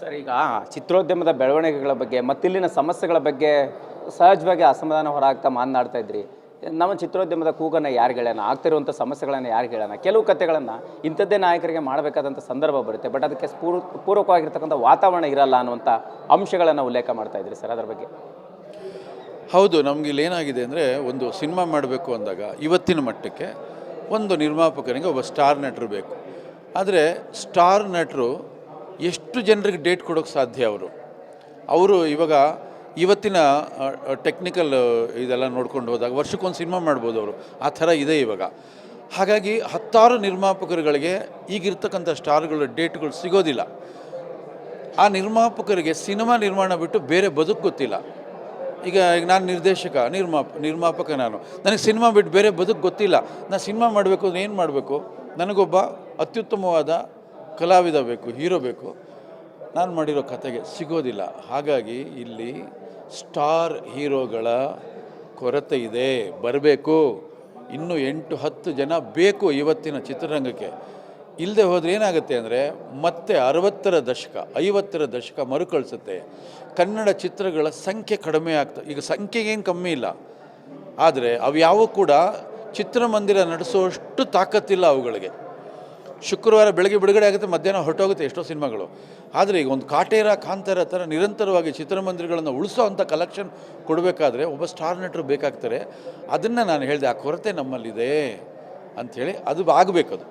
Sir, ಈಗ ಚಿತ್ರೋದ್ಯಮದ ಬೆಳವಣಿಗೆಗಳ ಬಗ್ಗೆ ಮತ್ತಿಲ್ಲಿನ ಸಮಸ್ಯೆಗಳ ಬಗ್ಗೆ ಸಹಜವಾಗಿ ಅಸಮಾಧಾನ ಹೊರಹಾಕ್ತಾ ಮಾತನಾಡ್ತಾ ಇದ್ರಿ. ನಮ್ಮ ಚಿತ್ರೋದ್ಯಮದ ಕೂಗನ್ನು ಯಾರು ಹೇಳೋಣ ಆಗ್ತಿರುವಂಥ ಸಮಸ್ಯೆಗಳನ್ನು ಯಾರು ಹೇಳೋಣ ಕೆಲವು ಕಥೆಗಳನ್ನು ಇಂಥದ್ದೇ ನಾಯಕರಿಗೆ ಮಾಡಬೇಕಾದಂಥ ಸಂದರ್ಭ ಬರುತ್ತೆ. ಬಟ್ ಅದಕ್ಕೆ ಸ್ಫೂರ್ ಪೂರಕವಾಗಿರ್ತಕ್ಕಂಥ ವಾತಾವರಣ ಇರಲ್ಲ ಅನ್ನುವಂಥ ಅಂಶಗಳನ್ನು ಉಲ್ಲೇಖ ಮಾಡ್ತಾ ಇದ್ರಿ ಸರ್, ಅದರ ಬಗ್ಗೆ. ಹೌದು, ನಮ್ಗೆ ಇಲ್ಲಿ ಏನಾಗಿದೆ ಅಂದರೆ ಒಂದು ಸಿನಿಮಾ ಮಾಡಬೇಕು ಅಂದಾಗ ಇವತ್ತಿನ ಮಟ್ಟಕ್ಕೆ ಒಂದು ನಿರ್ಮಾಪಕನಿಗೆ ಒಬ್ಬ ಸ್ಟಾರ್ ನಟರು ಬೇಕು. ಆದರೆ ಸ್ಟಾರ್ ನಟರು ಎಷ್ಟು ಜನರಿಗೆ ಡೇಟ್ ಕೊಡೋಕ್ಕೆ ಸಾಧ್ಯ ಅವರು? ಅವರು ಇವಾಗ ಇವತ್ತಿನ ಟೆಕ್ನಿಕಲ್ ಇದೆಲ್ಲ ನೋಡ್ಕೊಂಡು ಹೋದಾಗ ವರ್ಷಕ್ಕೊಂದು ಸಿನಿಮಾ ಮಾಡ್ಬೋದು ಅವರು. ಆ ಥರ ಇದೆ ಇವಾಗ. ಹಾಗಾಗಿ ಹತ್ತಾರು ನಿರ್ಮಾಪಕರುಗಳಿಗೆ ಈಗಿರ್ತಕ್ಕಂಥ ಸ್ಟಾರ್ಗಳು, ಡೇಟ್ಗಳು ಸಿಗೋದಿಲ್ಲ. ಆ ನಿರ್ಮಾಪಕರಿಗೆ ಸಿನಿಮಾ ನಿರ್ಮಾಣ ಬಿಟ್ಟು ಬೇರೆ ಬದುಕು ಗೊತ್ತಿಲ್ಲ. ಈಗ ಈಗ ನಾನು ನಿರ್ದೇಶಕ, ನಿರ್ಮಾಪ, ನಿರ್ಮಾಪಕ ನಾನು. ನನಗೆ ಸಿನಿಮಾ ಬಿಟ್ಟು ಬೇರೆ ಬದುಕು ಗೊತ್ತಿಲ್ಲ. ನಾನು ಸಿನಿಮಾ ಮಾಡಬೇಕು ಏನು ಮಾಡಬೇಕು? ನನಗೊಬ್ಬ ಅತ್ಯುತ್ತಮವಾದ ಕಲಾವಿದ ಬೇಕು, ಹೀರೋ ಬೇಕು, ನಾನು ಮಾಡಿರೋ ಕತೆಗೆ ಸಿಗೋದಿಲ್ಲ. ಹಾಗಾಗಿ ಇಲ್ಲಿ ಸ್ಟಾರ್ ಹೀರೋಗಳ ಕೊರತೆ ಇದೆ. ಬರಬೇಕು. ಇನ್ನೂ ಎಂಟು, ಹತ್ತು ಜನ ಬೇಕು ಇವತ್ತಿನ ಚಿತ್ರರಂಗಕ್ಕೆ. ಇಲ್ಲದೆ ಹೋದರೆ ಏನಾಗುತ್ತೆ ಅಂದರೆ, ಮತ್ತೆ ಅರವತ್ತರ ದಶಕ, ಐವತ್ತರ ದಶಕ ಮರುಕಳಿಸುತ್ತೆ. ಕನ್ನಡ ಚಿತ್ರಗಳ ಸಂಖ್ಯೆ ಕಡಿಮೆ ಆಗ್ತದೆ ಈಗ ಸಂಖ್ಯೆಗೇನು ಕಮ್ಮಿ ಇಲ್ಲ. ಆದರೆ ಅವು ಯಾವೂ ಕೂಡ ಚಿತ್ರಮಂದಿರ ನಡೆಸುವಷ್ಟು ತಾಕತ್ತಿಲ್ಲ ಅವುಗಳಿಗೆ. ಶುಕ್ರವಾರ ಬೆಳಗ್ಗೆ ಬಿಡುಗಡೆ ಆಗುತ್ತೆ, ಮಧ್ಯಾಹ್ನ ಹೊರಟೋಗುತ್ತೆ ಎಷ್ಟೋ ಸಿನಿಮಾಗಳು. ಆದರೆ ಈಗ ಒಂದು ಕಾಟೇರ, ಕಾಂತಾರ ಥರ ನಿರಂತರವಾಗಿ ಚಿತ್ರಮಂದಿರಗಳನ್ನು ಉಳಿಸೋ ಅಂಥ ಕಲೆಕ್ಷನ್ ಕೊಡಬೇಕಾದ್ರೆ ಒಬ್ಬ ಸ್ಟಾರ್ ನಟರು ಬೇಕಾಗ್ತಾರೆ. ಅದನ್ನು ನಾನು ಹೇಳಿದೆ, ಆ ಕೊರತೆ ನಮ್ಮಲ್ಲಿದೆ ಅಂಥೇಳಿ ಅದು ಆಗಬೇಕದು.